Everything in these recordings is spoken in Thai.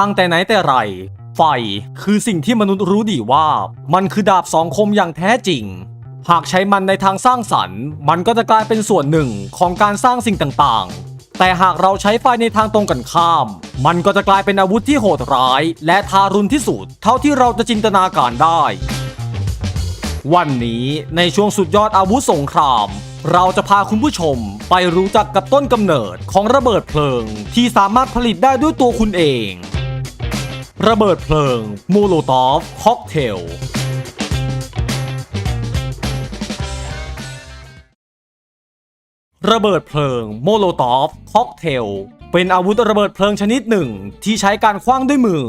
ตั้งแต่ไหนแต่ไร ไฟคือสิ่งที่มนุษย์รู้ดีว่า มันคือดาบสองคมอย่างแท้จริง หากใช้มันในทางสร้างสรรค์ มันก็จะกลายเป็นส่วนหนึ่งของการสร้างสิ่งต่างๆ แต่หากเราใช้ไฟในทางตรงกันข้าม มันก็จะกลายเป็นอาวุธที่โหดร้าย และทารุณที่สุดเท่าที่เราจะจินตนาการได้ วันนี้ในช่วงสุดยอดอาวุธสงครามเราจะพาคุณผู้ชมไปรู้จักกับต้นกำเนิดของระเบิดเพลิงที่สามารถผลิตได้ด้วยตัวคุณเอง ระเบิดเพลิงโมโลตอฟ ค็อกเทล ระเบิดเพลิง โมโลตอฟ ค็อกเทล เป็นอาวุธระเบิดเพลิงชนิดหนึ่ง ที่ใช้การคว้างด้วยมือ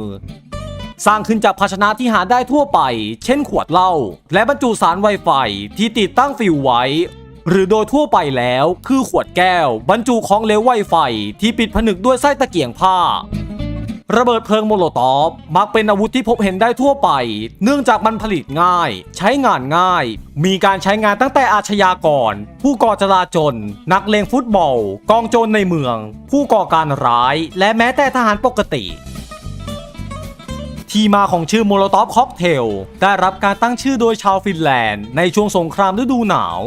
สร้างขึ้นจากภาชนะที่หาได้ทั่วไป เช่นขวดเหล้า และบรรจุสารไวไฟที่ติดตั้งฟิวไว้ หรือโดยทั่วไปแล้วคือขวดแก้ว บรรจุของเหลวไวไฟที่ปิดผนึกด้วยไส้ตะเกียงผ้า ระเบิดเพลิงโมโลตอฟมักเป็นอาวุธที่พบเห็นได้ทั่วไป เนื่องจากมันผลิตง่าย ใช้งานง่าย มีการใช้งานตั้งแต่อาชญากร ผู้ก่อจลาจลนักเลงฟุตบอล กองโจรในเมือง ผู้ก่อการร้าย และแม้แต่ทหารปกติที่มาของชื่อโมโลตอฟค็อกเทลได้รับการตั้งชื่อโดยชาวฟินแลนด์ในช่วงสงครามฤดูหนาว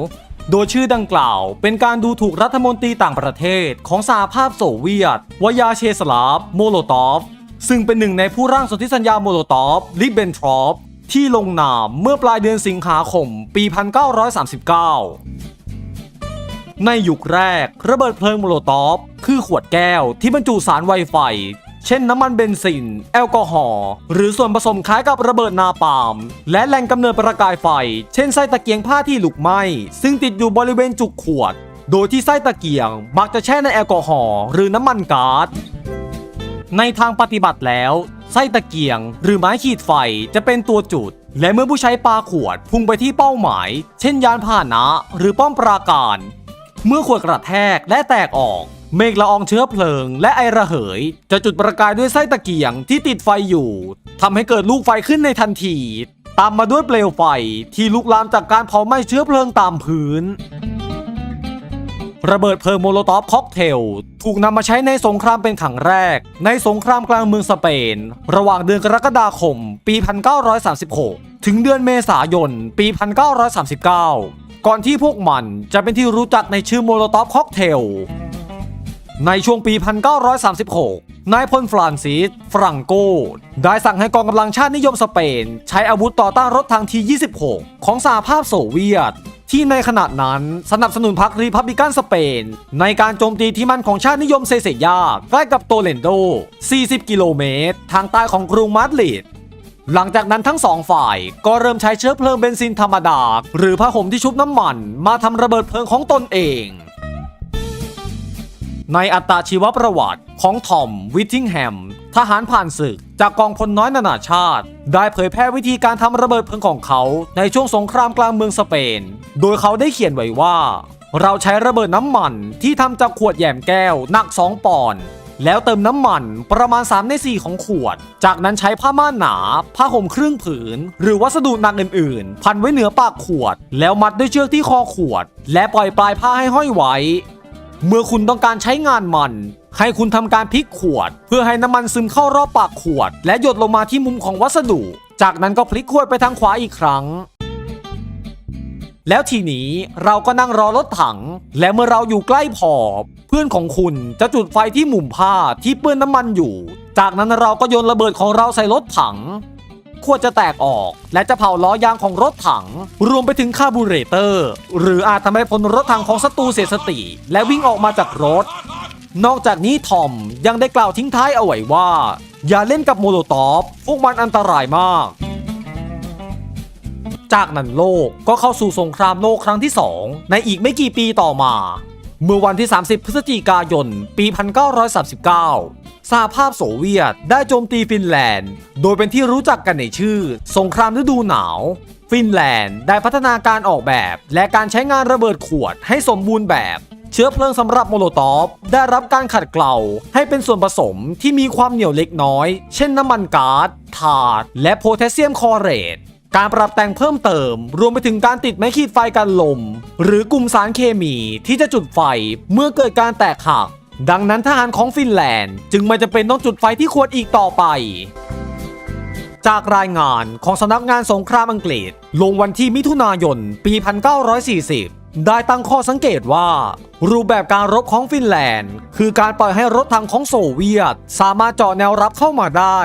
โดยชื่อดังกล่าว เป็นการดูถูกรัฐมนตรีต่างประเทศของสหภาพโซเวียตวายาเชสลาฟโมโลตอฟ ซึ่งเป็นหนึ่งในผู้ร่างสนธิสัญญาโมโลตอฟลิเบนทรอปที่ลงนามเมื่อปลายเดือนสิงหาคม ปี 1939 ในยุคแรก ระเบิดเพลิงโมโลตอฟคือขวดแก้วที่บรรจุสารไวไฟ เช่นน้ำมันเบนซิน แอลกอฮอล์ หรือส่วนผสมคล้ายกับระเบิดนาปาล์มและแหล่งกำเนิดประกายไฟ เช่นไส้ตะเกียงผ้าที่ลุกไหม้ ซึ่งติดอยู่บริเวณจุกขวด โดยที่ไส้ตะเกียงมักจะแช่ในแอลกอฮอล์หรือน้ำมันก๊าซ ในทางปฏิบัติแล้ว ไส้ตะเกียง หรือไม้ขีดไฟจะเป็นตัวจุด และเมื่อผู้ใช้ปาขวดพุ่งไปที่เป้าหมาย เช่นยานพาหนะ หรือป้อมปราการ เมื่อขวดกระแทกและแตกออก เมฆละอองเชื้อเพลิง และไอระเหย จะจุดประกายด้วยไส้ตะเกียงที่ติดไฟอยู่ทำให้เกิดลูกไฟขึ้นในทันที ตามมาด้วยเปลวไฟที่ลุกลามจากการเผาไหม้เชื้อเพลิงตามพื้น ระเบิดเพลิงโมโลตอฟค็อกเทล ถูกนำมาใช้ในสงครามเป็นครั้งแรก ในสงครามกลางเมืองสเปน ระหว่างเดือนกรกฎาคม ปี 1936 ถึงเดือนเมษายน ปี 1939 ก่อนที่พวกมันจะเป็นที่รู้จักในชื่อโมโลตอฟค็อกเทล ในช่วงปี 1936นายพลฟรานซิส ฟรังโก ได้สั่งให้กองกำลังชาตินิยมสเปน ใช้อาวุธต่อต้านรถทางที26 ของสหภาพโซเวียต ที่ในขณะนั้นสนับสนุนพรรครีพับลิกันสเปน ในการโจมตีที่มั่นของชาตินิยมเซเซยาใกล้กับโตเลนโด 40 กิโลเมตร ทางใต้ของกรุงมาดริดหลังจากนั้นทั้งสองฝ่ายก็เริ่มใช้เชื้อเพลิงเบนซินธรรมดา หรือผ้าห่มที่ชุบน้ำมัน มาทำระเบิดเพลิงของตนเอง ในอัตราชีวประวัติของทอมวิทติงแฮม ทหารผ่านศึกจากกองพลน้อยนานาชาติ ได้เผยแพร่วิธีการทำระเบิดเพลิงของเขาในช่วงสงครามกลางเมืองสเปน โดยเขาได้เขียนไว้ว่า เราใช้ระเบิดน้ำมันที่ทำจากขวดแยมแก้วหนัก 2 ปอนด์แล้วเติมน้ำมันประมาณ 3 ใน 4 ของขวด จากนั้นใช้ผ้าม่านหนา ผ้าห่มครึ่งผืน หรือวัสดุหนักอื่น ๆ พันไว้เหนือปากขวด แล้วมัดด้วยเชือกที่คอขวด และปล่อยปลายผ้าให้ห้อยไว้ เมื่อคุณต้องการใช้งานมัน ให้คุณทำการพลิกขวด เพื่อให้น้ำมันซึมเข้ารอบปากขวด และหยดลงมาที่มุมของวัสดุ จากนั้นก็พลิกขวดไปทางขวาอีกครั้ง แล้วทีนี้เราก็นั่งรอรถถัง และเมื่อเราอยู่ใกล้พอ เพื่อนของคุณจะจุดไฟที่มุมผ้าที่เปื้อนน้ำมันอยู่ จากนั้นเราก็โยนระเบิดของเราใส่รถถังขวดจะแตกออก และจะเผาล้อยางของรถถัง รวมไปถึงคาบูเรเตอร์ หรืออาจทำให้พลรถถังของศัตรูเสียสติ และวิ่งออกมาจากรถ นอกจากนี้ทอมยังได้กล่าวทิ้งท้ายเอาไว้ว่า อย่าเล่นกับโมโลตอฟพวกมันอันตรายมาก จากนั้นโลกก็เข้าสู่สงครามโลกครั้งที่ 2 ในอีกไม่กี่ปีต่อมา เมื่อวันที่ 30 พฤศจิกายน ปี 1939 สหภาพโซเวียตได้โจมตีฟินแลนด์ โดยเป็นที่รู้จักกันในชื่อ สงครามฤดูหนาว ฟินแลนด์ได้พัฒนาการออกแบบ และการใช้งานระเบิดขวดให้สมบูรณ์แบบเชื้อเพลิงสำหรับโมโลตอฟได้รับการขัดเกลาให้เป็นส่วนผสมที่มีความเหนียวเล็กน้อย เช่นน้ำมันก๊าซถ่านและโพแทสเซียมคลอเรต การปรับแต่งเพิ่มเติม รวมไปถึงการติดไม้ขีดไฟกันลม หรือกลุ่มสารเคมีที่จะจุดไฟเมื่อเกิดการแตกหัก ดังนั้นทหารของฟินแลนด์ จึงไม่จำเป็นต้องจุดไฟที่ขวดอีกต่อไป จากรายงานของสำนักงานสงครามอังกฤษ ลงวันที่มิถุนายน ปี 1940 ได้ตั้งข้อสังเกตว่า รูปแบบการรบของฟินแลนด์ คือการปล่อยให้รถถังของโซเวียต สามารถเจาะแนวรับเข้ามาได้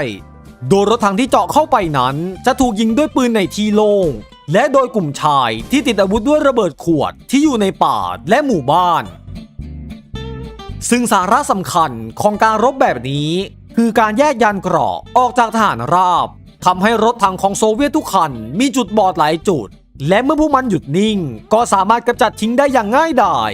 โดยรถถังที่เจาะเข้าไปนั้น จะถูกยิงด้วยปืนในที่โล่งและโดยกลุ่มชายที่ติดอาวุธด้วยระเบิดขวดที่อยู่ในป่าและหมู่บ้าน ซึ่งสาระสำคัญของการรบแบบนี้ คือการแยกยานเกราะออกจากทหารราบทำให้รถถังของโซเวียตทุกคันมีจุดบอดหลายจุด และเมื่อพวกมันหยุดนิ่ง ก็สามารถกำจัดทิ้งได้อย่างง่ายดาย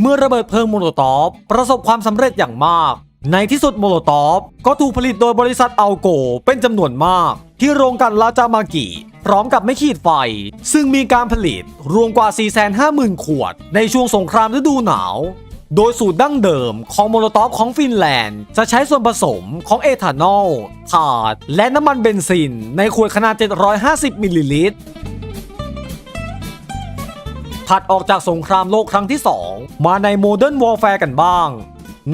เมื่อระเบิดเพลิงโมโลตอฟประสบความสำเร็จอย่างมาก ในที่สุดโมโลตอฟก็ถูกผลิตโดยบริษัทอัลโกเป็นจำนวนมาก ที่โรงกันลาจามากิพร้อมกับไม่ขีดไฟ ซึ่งมีการผลิตรวมกว่า 450,000 ขวด ในช่วงสงครามฤดูหนาว โดยสูตรดั้งเดิมของโมโลตอฟของฟินแลนด์ จะใช้ส่วนผสมของเอทานอลถ่านและน้ำมันเบนซิน ในขวดขนาด 750 มิลลิลิตรถัดออกจากสงครามโลกครั้งที่ 2 มาในโมเดิร์นวอลแฟร์กันบ้าง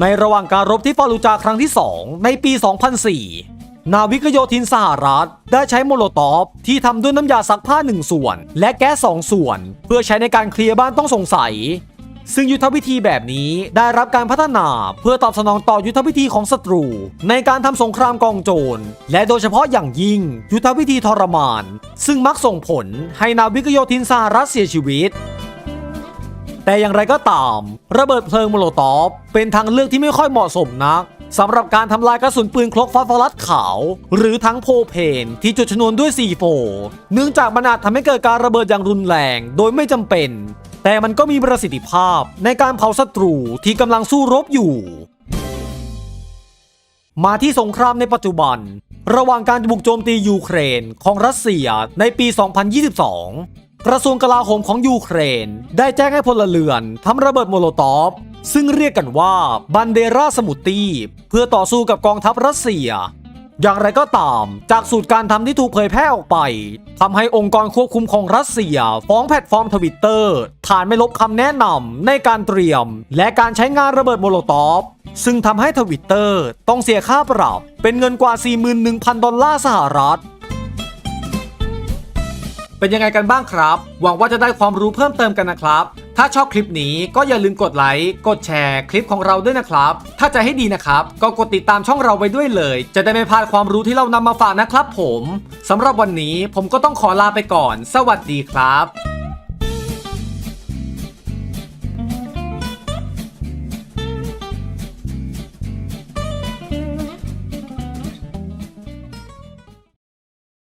ในระหว่างการรบที่ฟาลูจาครั้งที่ 2 ในปี 2004 นาวิกโยธินสหรัฐ ได้ใช้โมโลตอฟที่ทำด้วยน้ำยาซักผ้า 1 ส่วน และแก๊ส2ส่วน เพื่อใช้ในการเคลียร์บ้านต้องสงสัย ซึ่งยุทธวิธีแบบนี้ได้รับการพัฒนาเพื่อตอบสนองต่อยุทธวิธีของศัตรู ในการทำสงครามกองโจร และโดยเฉพาะอย่างยิ่ง ยุทธวิธีทรมาน ซึ่งมักส่งผลให้นาวิกโยธินสหรัฐเสียชีวิต แต่อย่างไรก็ตาม ระเบิดเพลิงโมโลตอฟเป็นทางเลือกที่ไม่ค่อยเหมาะสมนักสำหรับการทำลายกระสุนปืนคลกฟอสฟอรัสขาว หรือทั้งโพเพนที่จุดชนวนด้วย C4 เนื่องจากมันอาจทำให้เกิดการระเบิดอย่างรุนแรง โดยไม่จำเป็น แต่มันก็มีประสิทธิภาพในการเผาศัตรูที่กำลังสู้รบอยู่ มาที่สงครามในปัจจุบัน ระหว่างการบุกโจมตียูเครนของรัสเซียในปี 2022 กระทรวงกลาโหมของยูเครน ได้แจ้งให้พลเรือนทำระเบิดโมโลตอฟซึ่งเรียกกันว่าบันเดราสมุตตีเพื่อต่อสู้กับกองทัพรัสเซีย อย่างไรก็ตาม จากสูตรการทำที่ถูกเผยแพร่ออกไปทำให้องค์กรควบคุมของรัสเซีย ฟ้องแพลตฟอร์มทวิตเตอร์ฐานไม่ลบคำแนะนำในการเตรียม และการใช้งานระเบิดโมโลตอฟซึ่งทำให้ทวิตเตอร์ต้องเสียค่าปรับ เป็นเงินกว่า 41,000 ดอลลาร์สหรัฐ เป็นยังไงกันบ้างครับ หวังว่าจะได้ความรู้เพิ่มเติมกันนะครับ ถ้าชอบคลิปนี้ก็อย่าลืมกดไลค์กดแชร์คลิปของเราด้วยนะครับ ถ้าจะให้ดีนะครับ ก็กดติดตามช่องเราไว้ด้วยเลย จะได้ไม่พลาดความรู้ที่เรานำมาฝากนะครับผมสำหรับวันนี้ผมก็ต้องขอลาไปก่อน สวัสดีครับ